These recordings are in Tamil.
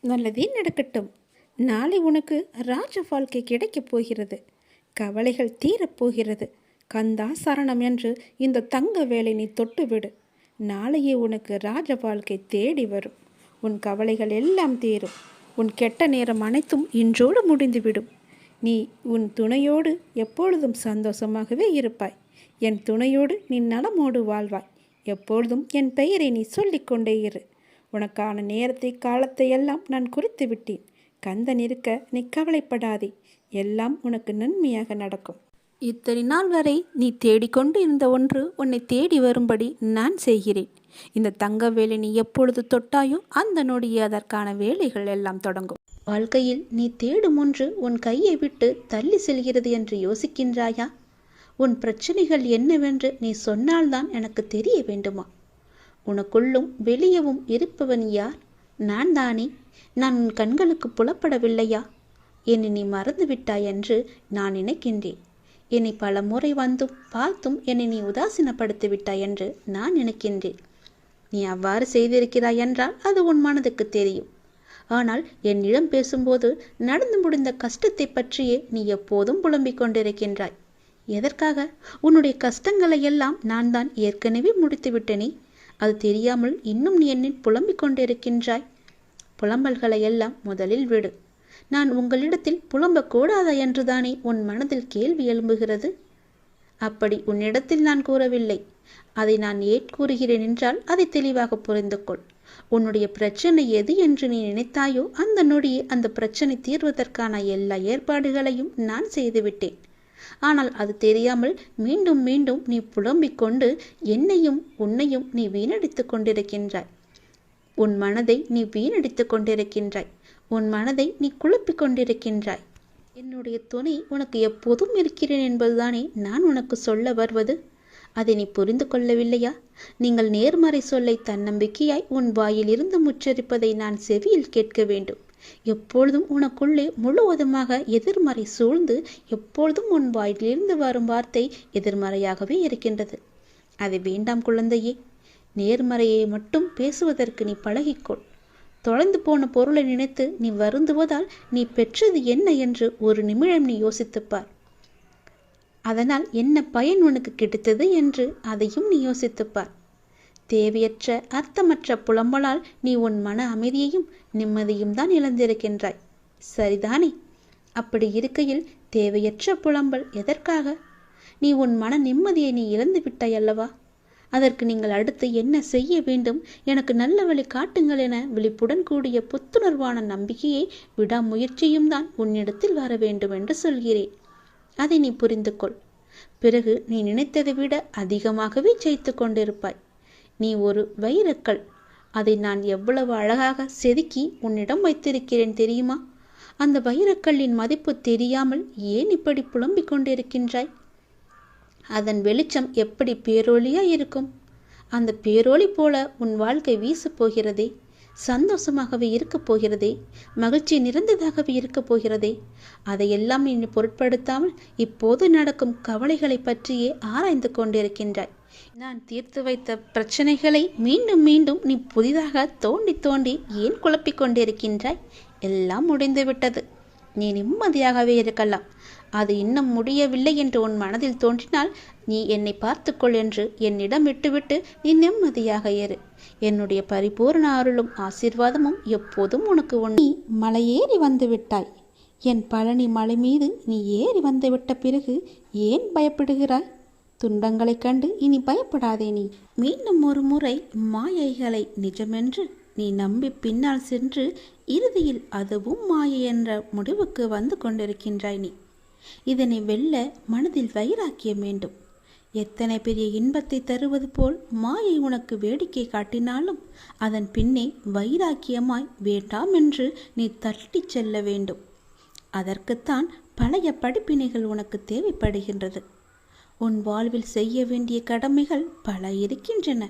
நல்லதே நடக்கட்டும். நாளை உனக்கு ராஜ வாழ்க்கை கிடைக்கப் போகிறது. கவலைகள் தீரப்போகிறது கந்தா சரணம் என்று இந்த தங்க வேலை நீ தொட்டுவிடு. நாளையே உனக்கு ராஜ வாழ்க்கை தேடி வரும். உன் கவலைகள் எல்லாம் தீரும். உன் கெட்ட நேரம் அனைத்தும் இன்றோடு முடிந்துவிடும். நீ உன் துணையோடு எப்பொழுதும் சந்தோஷமாகவே இருப்பாய். என் துணையோடு நீ நலமோடு வாழ்வாய். எப்பொழுதும் என் பெயரை நீ சொல்லிக்கொண்டே இரு. உனக்கான நேரத்தை காலத்தை எல்லாம் நான் குறித்து விட்டேன். கந்தன் இருக்க நீ கவலைப்படாதே. எல்லாம் உனக்கு நன்மையாக நடக்கும். இத்தனை நாள் வரை நீ தேடிக்கொண்டு இருந்த ஒன்று உன்னை தேடி வரும்படி நான் செய்கிறேன். இந்த தங்க வேலை நீ எப்பொழுது தொட்டாயோ அந்த நொடியே அதற்கான வேலைகள் எல்லாம் தொடங்கும். வாழ்க்கையில் நீ தேடும் ஒன்று உன் கையை விட்டு தள்ளி செல்கிறது என்று யோசிக்கின்றாயா? உன் பிரச்சனைகள் என்னவென்று நீ சொன்னால்தான் எனக்கு தெரிய வேண்டுமா? உனக்குள்ளும் வெளியவும் இருப்பவன் யார்? நான் தானே. நான் உன் கண்களுக்கு புலப்படவில்லையா? என்னை நீ மறந்து விட்டாய் என்று நான் நினைக்கின்றேன். என்னை பல முறை வந்தும் பார்த்தும் என்னை நீ உதாசீனப்படுத்தி விட்டாய் என்று நான் நினைக்கின்றேன். நீ அவ்வாறு செய்திருக்கிறாய் என்றால் அது உன் மனதுக்கு தெரியும். ஆனால் என்னிடம் பேசும்போது நடந்து முடிந்த கஷ்டத்தை பற்றியே நீ எப்போதும் புலம்பிக் கொண்டிருக்கின்றாய். எதற்காக? உன்னுடைய கஷ்டங்களை எல்லாம் நான் தான் ஏற்கனவே முடித்து விட்டேனே அது தெரியாமல் இன்னும் நீ என்னில் புலம்பிக் கொண்டிருக்கின்றாய். புலம்பல்களை எல்லாம் முதலில் விடு. நான் உங்களிடத்தில் புலம்பக்கூடாதா என்றுதானே உன் மனதில் கேள்வி எழும்புகிறது? அப்படி உன்னிடத்தில் நான் கூறவில்லை. அதை நான் ஏற் கூறுகிறேன் என்றால் அதை தெளிவாக புரிந்து கொள் உன்னுடைய பிரச்சனை எது என்று நீ நினைத்தாயோ அந்த நொடியே அந்த பிரச்சனை தீர்வதற்கான எல்லா ஏற்பாடுகளையும் நான் செய்துவிட்டேன். ஆனால் அது தெரியாமல் மீண்டும் மீண்டும் நீ புலம்பிக் கொண்டு என்னையும் உன்னையும் நீ வீணடித்துக் கொண்டிருக்கின்றாய். உன் மனதை நீ வீணடித்துக் கொண்டிருக்கின்றாய். உன் மனதை நீ குழப்பிக் கொண்டிருக்கின்றாய். என்னுடைய துணை உனக்கு எப்போதும் இருக்கிறேன் என்பதுதானே நான் உனக்கு சொல்ல வருவது? அதை நீ புரிந்து கொள்ளவில்லையா? நீங்கள் நேர்மறை சொல்லை தன்னம்பிக்கையாய் உன் வாயிலிருந்து முச்சரிப்பதை நான் செவியில் கேட்க வேண்டும். எப்பொழுதும் உனக்குள்ளே முழுவதுமாக எதிர்மறை சூழ்ந்து எப்பொழுதும் உன் வாயிலிருந்து வரும் வார்த்தை எதிர்மறையாகவே இருக்கின்றது. அது வேண்டாம் குழந்தையே நேர்மறையை மட்டும் பேசுவதற்கு நீ பழகிக்கொள். தொலைந்து போன பொருளை நினைத்து நீ வருந்துவதால் நீ பெற்றது என்ன என்று ஒரு நிமிடம் நீ யோசித்துப்பார். அதனால் என்ன பயன் உனக்கு கிடைத்தது என்று அதையும் நீ யோசித்துப்பார். தேவையற்ற அர்த்தமற்ற புலம்பலால் நீ உன் மன அமைதியையும் நிம்மதியும் தான் இழந்திருக்கின்றாய். சரிதானே? அப்படி இருக்கையில் தேவையற்ற புலம்பல் எதற்காக? நீ உன் மன நிம்மதியை நீ இழந்து விட்டாய் அல்லவா? அதற்கு நீங்கள் அடுத்து என்ன செய்ய வேண்டும்? எனக்கு நல்ல வழி காட்டுங்கள் என விழிப்புடன் கூடிய புத்துணர்வான நம்பிக்கையை விடாமுயற்சியும் தான் உன்னிடத்தில் வர வேண்டும் என்று சொல்கிறேன். அதை நீ புரிந்து கொள் பிறகு நீ நினைத்ததை விட அதிகமாகவே ஜெயித்து கொண்டிருப்பாய். நீ ஒரு வைரக்கல். அதை நான் எவ்வளவு அழகாக செதுக்கி உன்னிடம் வைத்திருக்கிறேன் தெரியுமா? அந்த வைரக்கல்லின் மதிப்பு தெரியாமல் ஏன் இப்படி புலம்பிக் கொண்டிருக்கின்றாய்? அதன் வெளிச்சம் எப்படி பேரொளியா இருக்கும்? அந்த பேரொளி போல உன் வாழ்க்கை வீசப் போகிறதே சந்தோஷமாகவே இருக்கப் போகிறதே மகிழ்ச்சி நிறைந்ததாகவே இருக்கப் போகிறதே. அதையெல்லாம் நீ பொருட்படுத்தாமல் இப்போது நடக்கும் கவலைகளை பற்றியே ஆராய்ந்து கொண்டிருக்கின்றாய். நான் தீர்த்து வைத்த பிரச்சனைகளை மீண்டும் மீண்டும் நீ புதிதாக தோண்டி தோண்டி ஏன் குழப்பிக் கொண்டிருக்கின்றாய்? எல்லாம் முடிந்து விட்டது. நீ நிம்மதியாகவே இருக்கலாம். அது இன்னும் முடியவில்லை என்று உன் மனதில் தோன்றினால் நீ என்னை பார்த்துக்கொள் என்று என்னிடம் விட்டுவிட்டு நீ நிம்மதியாக ஏறு என்னுடைய பரிபூர்ண அருளும் ஆசீர்வாதமும் எப்போதும் உனக்கு உன் நீ மலையேறி வந்து விட்டாய். என் பழனி மலை மீது நீ ஏறி வந்துவிட்ட பிறகு ஏன் பயப்படுகிறாய்? துன்பங்களைக் கண்டு இனி பயப்படாதே நீ. மீண்டும் ஒரு முறை மாயைகளை நிஜமென்று நீ நம்பி பின்னால் சென்று இறுதியில் அதுவும் மாயை என்ற முடிவுக்கு வந்து கொண்டிருக்கின்றாய் நீ. இதனை வெல்ல மனதில் வைராக்கியம் வேண்டும். எத்தனை பெரிய இன்பத்தை தருவது போல் மாயை உனக்கு வேடிக்கை காட்டினாலும் அதன் பின்னே வைராக்கியமாய் வேண்டாம் என்று நீ தட்டிச் செல்ல வேண்டும். அதற்குத்தான் பழைய படிப்பினைகள் உனக்கு தேவைப்படுகின்றது. உன் வாழ்வில் செய்ய வேண்டிய கடமைகள் பல இருக்கின்றன.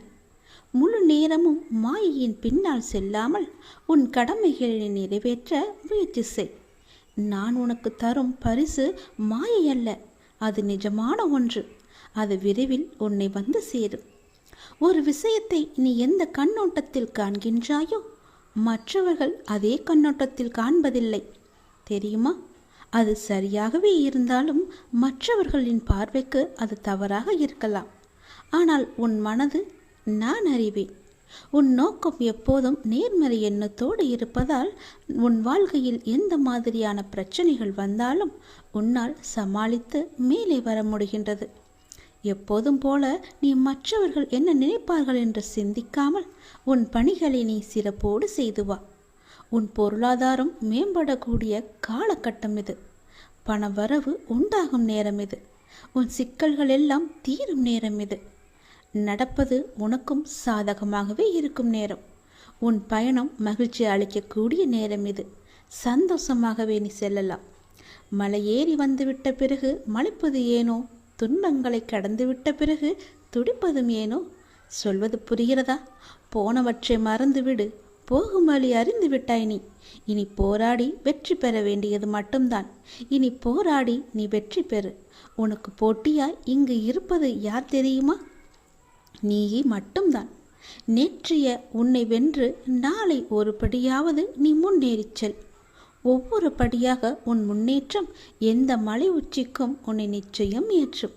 முழு நேரமும் மாயையின் பின்னால் செல்லாமல் உன் கடமைகளை நிறைவேற்ற முயற்சி செய். நான் உனக்கு தரும் பரிசு மாயை அல்ல அது நிஜமான ஒன்று. அது விரைவில் உன்னை வந்து சேரும். ஒரு விஷயத்தை நீ எந்த கண்ணோட்டத்தில் காண்கின்றாயோ மற்றவர்கள் அதே கண்ணோட்டத்தில் காண்பதில்லை. தெரியுமா? அது சரியாகவே இருந்தாலும் மற்றவர்களின் பார்வைக்கு அது தவறாக இருக்கலாம். ஆனால் உன் மனது நான் அறிவேன். உன் நோக்கம் எப்போதும் நேர்மறை எண்ணத்தோடு இருப்பதால் உன் வாழ்க்கையில் எந்த மாதிரியான பிரச்சனைகள் வந்தாலும் உன்னால் சமாளித்து மேலே வர முடிகின்றது. எப்போதும் போல நீ மற்றவர்கள் என்ன நினைப்பார்கள் என்று சிந்திக்காமல் உன் பணிகளை நீ சிறப்போடு செய்து வா. உன் பொருளாதாரம் மேம்படக்கூடிய காலகட்டம் இது. பண வரவு உண்டாகும் நேரம் இது. உன் சிக்கல்கள் எல்லாம் தீரும் நேரம் இது. நடப்பது உனக்கும் சாதகமாகவே இருக்கும் நேரம். உன் பயணம் மகிழ்ச்சி அளிக்கக்கூடிய நேரம் இது. சந்தோஷமாகவே நீ செல்லலாம். மலை ஏறி வந்துவிட்ட பிறகு மலைப்பது ஏனோ? துன்பங்களை கடந்துவிட்ட பிறகு துடிப்பதும் ஏனோ? சொல்வது புரிகிறதா? போனவற்றை மறந்துவிடு. போகும் வழி அறிந்து விட்டாய் நீ. இனி போராடி வெற்றி பெற வேண்டியது மட்டும்தான். இனி போராடி நீ வெற்றி பெறு. உனக்கு போட்டியாய் இங்கு இருப்பது யார் தெரியுமா? நீயே மட்டும்தான். நேற்றைய உன்னை வென்று நாளை ஒரு படியாவது நீ முன்னேறிச் செல். ஒவ்வொரு படியாக உன் முன்னேற்றம் எந்த மலை உச்சிக்கும் உன்னை நிச்சயம் ஏற்றும்.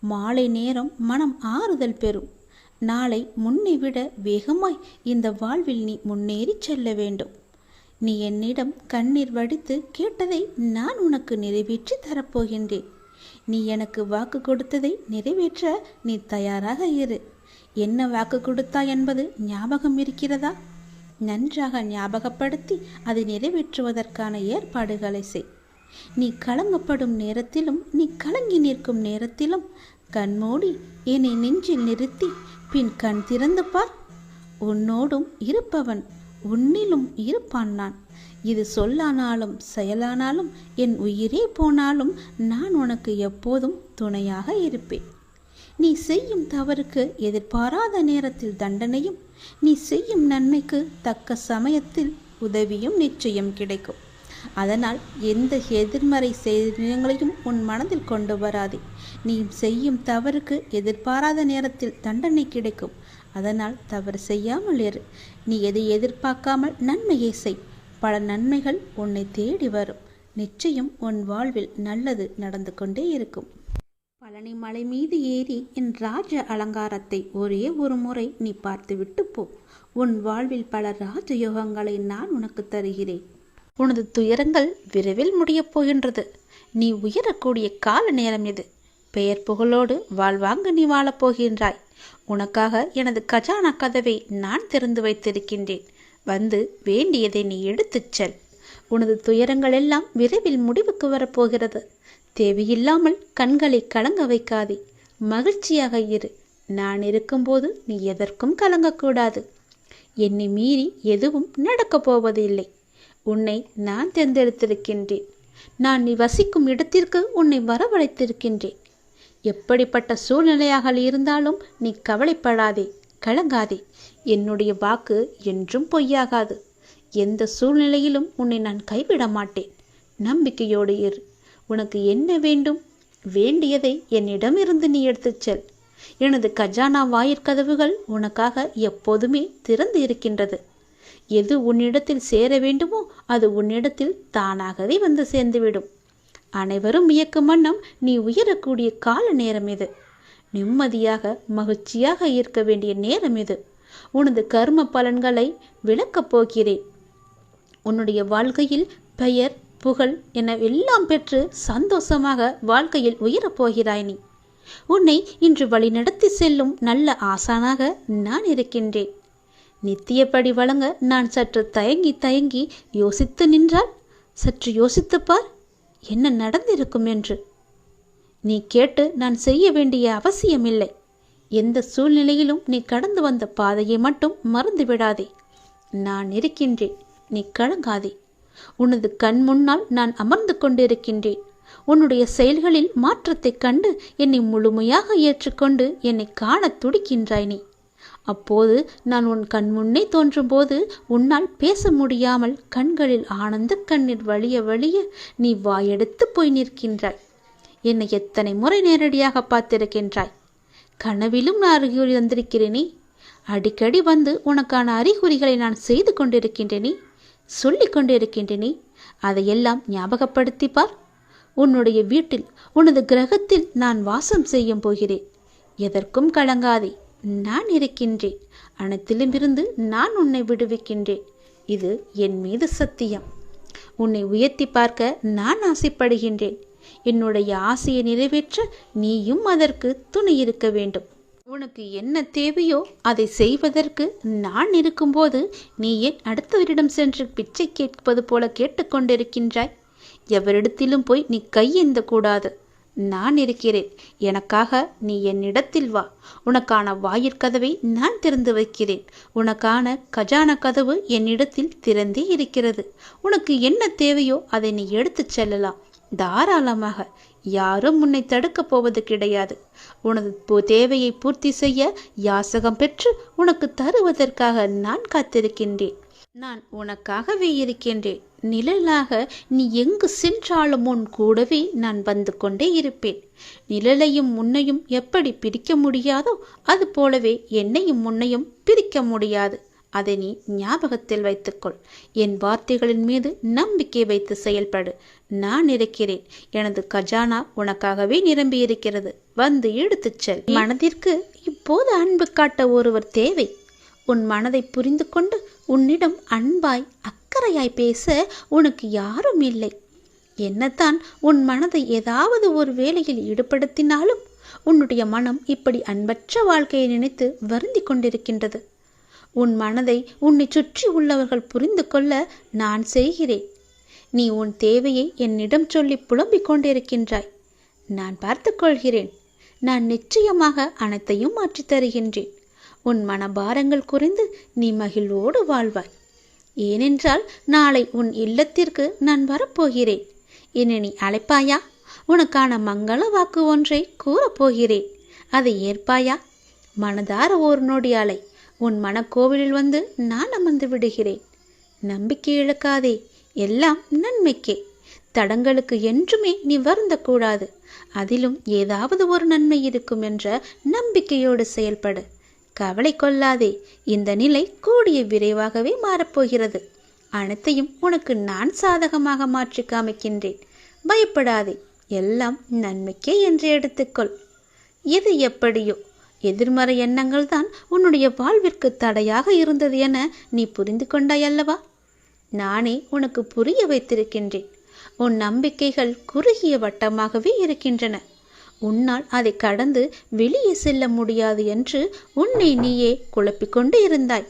மாலை நேரம் மனம் ஆறுதல் பெறும். நாளை முன்னை விட வேகமாய் இந்த வாழ்வில் நீ முன்னேறி செல்ல வேண்டும். நீ என்னிடம் கண்ணீர் வடித்து கேட்டதை நான் உனக்கு நிறைவேற்றி தரப்போகின்றேன். நீ எனக்கு வாக்கு கொடுத்ததை நிறைவேற்ற நீ தயாராக இரு. என்ன வாக்கு கொடுத்தாய் என்பது ஞாபகம் இருக்கிறதா? நன்றாக ஞாபகப்படுத்தி அதை நிறைவேற்றுவதற்கான ஏற்பாடுகளை செய். நீ கலங்கப்படும் நேரத்திலும் நீ கலங்கி நிற்கும் நேரத்திலும் கண்மூடி என்னை நெஞ்சில் நிறுத்தி பின் கண் திறந்து பார். உன்னோடும் இருப்பவன் உன்னிலும் இருப்பான் நான். இது சொல்லானாலும் செயலானாலும் என் உயிரே போனாலும் நான் உனக்கு எப்போதும் துணையாக இருப்பேன். நீ செய்யும் தவறுக்கு எதிர்பாராத நேரத்தில் தண்டனையும் நீ செய்யும் நன்மைக்கு தக்க சமயத்தில் உதவியும் நிச்சயம் கிடைக்கும். அதனால் எந்த எதிர்மறை செயல்களையும் உன் மனதில் கொண்டு வராதே. நீ செய்யும் தவறுக்கு எதிர்பாராத நேரத்தில் தண்டனை கிடைக்கும். அதனால் தவறு செய்யாமல் இரு. நீ எதை எதிர்பார்க்காமல் நன்மையை செய். பல நன்மைகள் உன்னை தேடி வரும். நிச்சயம் உன் வாழ்வில் நல்லது நடந்து கொண்டே இருக்கும். பழனி மலை மீது ஏறி என் ராஜ அலங்காரத்தை ஒரே ஒரு முறை நீ பார்த்துவிட்டு போ. உன் வாழ்வில் பல ராஜயோகங்களை நான் உனக்கு தருகிறேன். உனது துயரங்கள் விரைவில் முடியப் போகின்றது. நீ உயரக்கூடிய கால நேரம் இது. பெயர் புகழோடு வாழ்வாங்கு நீ வாழப் போகின்றாய். உனக்காக எனது கஜானா கதவை நான் திறந்து வைத்திருக்கின்றேன். வந்து வேண்டியதை நீ எடுத்துச் செல். உனது துயரங்கள் எல்லாம் விரைவில் முடிவுக்கு வரப்போகிறது தேவையில்லாமல் கண்களை கலங்க வைக்காதே. மகிழ்ச்சியாக இரு. நான் இருக்கும்போது நீ எதற்கும் கலங்கக்கூடாது. என்னை மீறி எதுவும் நடக்கப் போவதில்லை. உன்னை நான் தேர்ந்தெடுத்திருக்கின்றேன். நான் நீ வசிக்கும் இடத்திற்கு உன்னை வரவழைத்திருக்கின்றேன். எப்படிப்பட்ட சூழ்நிலையாக இருந்தாலும் நீ கவலைப்படாதே கலங்காதே. என்னுடைய வாக்கு என்றும் பொய்யாகாது. எந்த சூழ்நிலையிலும் உன்னை நான் கைவிட மாட்டேன். நம்பிக்கையோடு இரு. உனக்கு என்ன வேண்டும்? வேண்டியதை என்னிடமிருந்து நீ எடுத்துச் செல். எனது கஜானா வாயிற்கதவுகள் உனக்காக எப்போதுமே திறந்து இருக்கின்றது. எது உன்னிடத்தில் சேர வேண்டுமோ அது உன்னிடத்தில் தானாகவே வந்து சேர்ந்துவிடும். அனைவரும் வியக்கும் வண்ணம் நீ உயரக்கூடிய கால நேரம் இது. நிம்மதியாக மகிழ்ச்சியாக இருக்க வேண்டிய நேரம் இது. உனது கர்ம பலன்களை விளக்கப் போகிறேன். உன்னுடைய வாழ்க்கையில் பெயர் புகழ் என எல்லாம் பெற்று சந்தோஷமாக வாழ்க்கையில் உயரப் போகிறாய் நீ. உன்னை இன்று வழிநடத்தி செல்லும் நல்ல ஆசானாக நான் இருக்கின்றேன். நித்தியப்படி வழங்க நான் சற்று தயங்கி தயங்கி யோசித்து நின்றால் சற்று யோசித்துப் பார் என்ன நடந்திருக்கும் என்று. நீ கேட்டு நான் செய்ய வேண்டிய அவசியமில்லை. எந்த சூழ்நிலையிலும் நீ கடந்து வந்த பாதையை மட்டும் மறந்து விடாதே. நான் இருக்கின்றேன் நீ கலங்காதே. உனது கண் முன்னால் நான் அமர்ந்து கொண்டிருக்கின்றேன். உன்னுடைய செயல்களில் மாற்றத்தைக் கண்டு என்னை முழுமையாக ஏற்றுக்கொண்டு என்னை காணத் துடிக்கின்றாய் நீ. அப்போது நான் உன் கண் முன்னே தோன்றும்போது உன்னால் பேச முடியாமல் கண்களில் ஆனந்த கண்ணீர் வழிய வழிய நீ வாயெடுத்து போய் நிற்கின்றாய். என்னை எத்தனை முறை நேரடியாக பார்த்திருக்கின்றாய்? கனவிலும் நான் அருகில் வந்திருக்கிறேனே. அடிக்கடி வந்து உனக்கான அறிகுறிகளை நான் செய்து கொண்டிருக்கின்றேனே. சொல்லிக் கொண்டிருக்கின்றேனே. அதையெல்லாம் ஞாபகப்படுத்தி பார். உன்னுடைய வீட்டில் உனது கிரகத்தில் நான் வாசம் செய்யும் போகிறேன். எதற்கும் கலங்காதே. நான் இருக்கின்றேன். அனைத்திலுமிருந்து நான் உன்னை விடுவிக்கின்றேன். இது என் மீது சத்தியம். உன்னை உயர்த்தி பார்க்க நான் ஆசைப்படுகின்றேன். என்னுடைய ஆசையை நிறைவேற்ற நீயும் அதற்கு துணை இருக்க வேண்டும். உனக்கு என்ன தேவையோ அதை செய்வதற்கு நான் இருக்கும்போது நீ ஏன் அடுத்தவரிடம் சென்று பிச்சை கேட்பது போல கேட்டுக்கொண்டிருக்கின்றாய்? எவரிடத்திலும் போய் நீ கையேந்த கூடாது நான் இருக்கிறேன். எனக்காக நீ என்னிடத்தில் வா. உனக்கான வாயிற்கதவை நான் திறந்து வைக்கிறேன். உனக்கான கஜான கதவு என்னிடத்தில் திறந்தே இருக்கிறது. உனக்கு என்ன தேவையோ அதை நீ எடுத்துச் செல்லலாம். தாராளமாக. யாரும் உன்னை தடுக்கப் போவது கிடையாது. உனது தேவையை பூர்த்தி செய்ய யாசகம் பெற்று உனக்கு தருவதற்காக நான் காத்திருக்கின்றேன். நான் உனக்காகவே இருக்கின்றேன். நிழலாக நீ எங்கு சென்றாலும் உன் கூடவே நான் வந்து கொண்டே இருப்பேன். நிழலையும் முன்னையும் எப்படி பிரிக்க முடியாதோ அது போலவே என்னையும் முன்னையும் பிரிக்க முடியாது. அதை நீ ஞாபகத்தில் வைத்துக்கொள். என் வார்த்தைகளின் மீது நம்பிக்கை வைத்து செயல்படு. நான் இருக்கிறேன். எனது கஜானா உனக்காகவே நிரம்பி இருக்கிறது வந்து எடுத்துச் செல். மனதிற்கு இப்போது அன்பு காட்ட ஒருவர் தேவை. உன் மனதை புரிந்து கொண்டு உன்னிடம் அன்பாய் அக்கறையாய் பேச உனக்கு யாரும் இல்லை. என்னத்தான் உன் மனதை ஏதாவது ஒரு வேலையில் ஈடுபடுத்தினாலும் உன்னுடைய மனம் இப்படி அன்பற்ற வாழ்க்கையை நினைத்து வருந்தி கொண்டிருக்கின்றது. உன் மனதை உன்னை சுற்றி உள்ளவர்கள் புரிந்து கொள்ள நான் செய்கிறேன். நீ உன் தேவையை என்னிடம் சொல்லி புலம்பிக் கொண்டிருக்கின்றாய். நான் பார்த்துக்கொள்கிறேன் நான் நிச்சயமாக அனைத்தையும் மாற்றித் தருகின்றேன். உன் மனபாரங்கள் குறைந்து நீ மகிழ்வோடு வாழ்வாய். ஏனென்றால் நாளை உன் இல்லத்திற்கு நான் வரப்போகிறேன். என்னை நீ அழைப்பாயா? உனக்கான மங்கள வாக்கு ஒன்றை கூறப்போகிறேன். அதை ஏற்பாயா? மனதார ஓர் நொடி அலை உன் மனக்கோவிலில் வந்து நான் அமர்ந்து விடுகிறேன். நம்பிக்கை இழக்காதே எல்லாம் நன்மைக்கே. தடங்களுக்கு என்றுமே நீ வருந்தக்கூடாது. அதிலும் ஏதாவது ஒரு நன்மை இருக்கும் என்ற நம்பிக்கையோடு செயல்படு. கவலை கொள்ளாதே. இந்த நிலை கூடிய விரைவாகவே மாறப்போகிறது. அனைத்தையும் உனக்கு நான் சாதகமாக மாற்றி காமிக்கின்றேன். பயப்படாதே. எல்லாம் நன்மைக்கே என்று எடுத்துக்கொள். எது எப்படியோ. எதிர்மறை எண்ணங்கள் தான் உன்னுடைய வாழ்விற்கு தடையாக இருந்தது என நீ புரிந்து கொண்டாய் அல்லவா? நானே உனக்கு புரிய வைத்திருக்கின்றேன். உன் நம்பிக்கைகள் குறுகிய வட்டமாகவே இருக்கின்றன. உன்னால் அதை கடந்து வெளியே செல்ல முடியாது என்று உன்னை நீயே குழப்பிக்கொண்டு இருந்தாய்.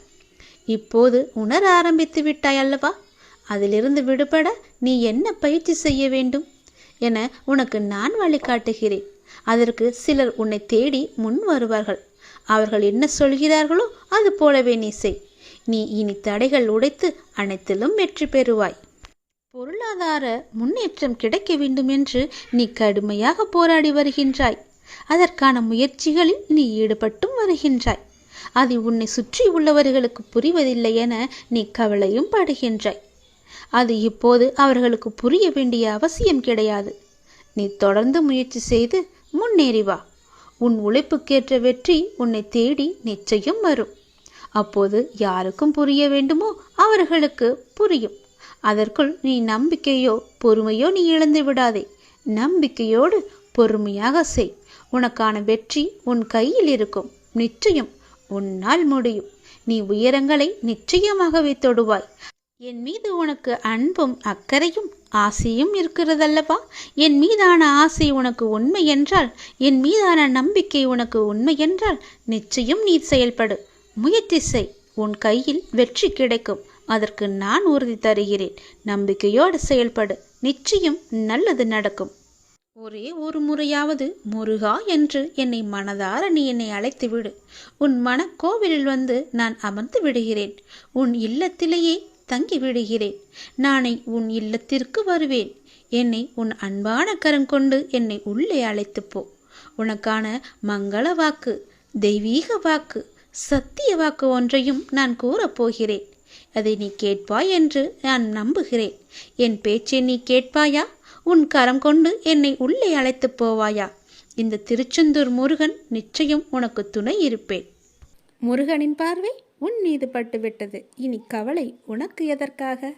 இப்போது உணர ஆரம்பித்து விட்டாய் அல்லவா? அதிலிருந்து விடுபட நீ என்ன பயிற்சி செய்ய வேண்டும்? என உனக்கு நான் வழிகாட்டுகிறேன். அதற்கு சிலர் உன்னை தேடி முன் வருவார்கள். அவர்கள் என்ன சொல்கிறார்களோ அது போலவே நீ செய். நீ இனி தடைகள் உடைத்து அனைத்திலும் வெற்றி பெறுவாய். பொருளாதார முன்னேற்றம் கிடைக்க வேண்டும் என்று நீ கடுமையாக போராடி வருகின்றாய். அதற்கான முயற்சிகளில் நீ ஈடுபட்டும் வருகின்றாய். அது உன்னை சுற்றி உள்ளவர்களுக்கு புரிவதில்லை என நீ கவலையும் படுகின்றாய். அது இப்போது அவர்களுக்கு புரிய வேண்டிய அவசியம் கிடையாது. நீ தொடர்ந்து முயற்சி செய்து முன்னேறி வா. உன் உழைப்புக்கேற்ற வெற்றி உன்னை தேடி நிச்சயம் வரும். அப்போது யாருக்கும் புரிய வேண்டுமோ அவர்களுக்கு புரியும். அதற்குள் நீ நம்பிக்கையோ பொறுமையோ நீ இழந்து விடாதே. நம்பிக்கையோடு பொறுமையாக செய். உனக்கான வெற்றி உன் கையில் இருக்கும். நிச்சயம் உன்னால் முடியும். நீ உயரங்களை நிச்சயமாகவே தொடுவாய் என் மீது உனக்கு அன்பும் அக்கறையும் ஆசையும் இருக்கிறதல்லவா? என் மீதான ஆசை உனக்கு உண்மை என்றால் என் மீதான நம்பிக்கை உனக்கு உண்மை என்றால் நிச்சயம் நீ செயல்படு. முயற்சி செய். உன் கையில் வெற்றி கிடைக்கும். அதற்கு நான் உறுதி தருகிறேன். நம்பிக்கையோடு செயல்படு. நிச்சயம் நல்லது நடக்கும். ஒரே ஒரு முறையாவது முருகா என்று என்னை மனதார நீ என்னை அழைத்து விடு உன் மனக்கோவிலில் வந்து நான் அமர்ந்து விடுகிறேன். உன் இல்லத்திலேயே தங்கி விடுகிறேன். நானே உன் இல்லத்திற்கு வருவேன். என்னை உன் அன்பான கரம் கொண்டு என்னை உள்ளே அழைத்துப் போ. உனக்கான மங்கள வாக்கு தெய்வீக வாக்கு சத்திய வாக்கு ஒன்றையும் நான் கூறப்போகிறேன் அதை நீ கேட்பாய் என்று நான் நம்புகிறேன். என் பேச்சை நீ கேட்பாயா? உன் கரம் கொண்டு என்னை உள்ளே அழைத்துப் போவாயா? இந்த திருச்செந்தூர் முருகன் நிச்சயம் உனக்கு துணை இருப்பேன். முருகனின் பார்வை உன் மீது பட்டுவிட்டது. இனி கவலை உனக்கு எதற்காக?